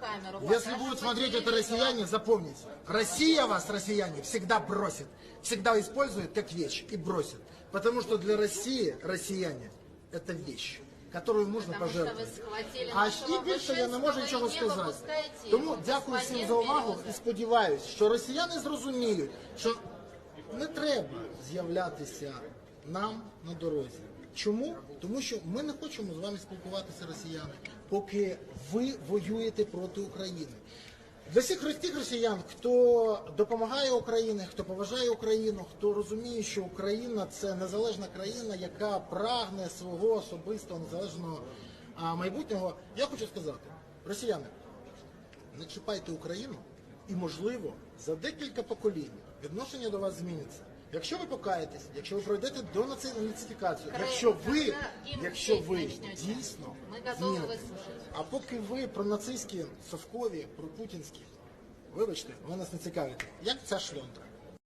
Камеру. Если будут смотреть это россияне, запомните. Россия вас, россияне, всегда бросит. Всегда использует как вещь и бросит. Потому что для России россияне это вещь, которую ви пожертвовать. А і більше я не можу нічого не сказати. Тому дякую всім за увагу і сподіваюся, що росіяни зрозуміють, що не треба з'являтися нам на дорозі. Чому? Тому що ми не хочемо з вами спілкуватися, росіяни, поки ви воюєте проти України. Для всіх тих росіян, хто допомагає Україні, хто поважає Україну, хто розуміє, що Україна це незалежна країна, яка прагне свого особистого незалежного майбутнього, я хочу сказати, росіяни, не чіпайте Україну, і можливо за декілька поколінь відношення до вас зміниться. Якщо ви покаєтесь, якщо ви пройдете до наци- нацифікацію, якщо ви, якщо ви дійсно вислухати. а поки ви про нацистські, совкові, про путінські, вибачте, ви нас не цікавите. Як ця шльондра?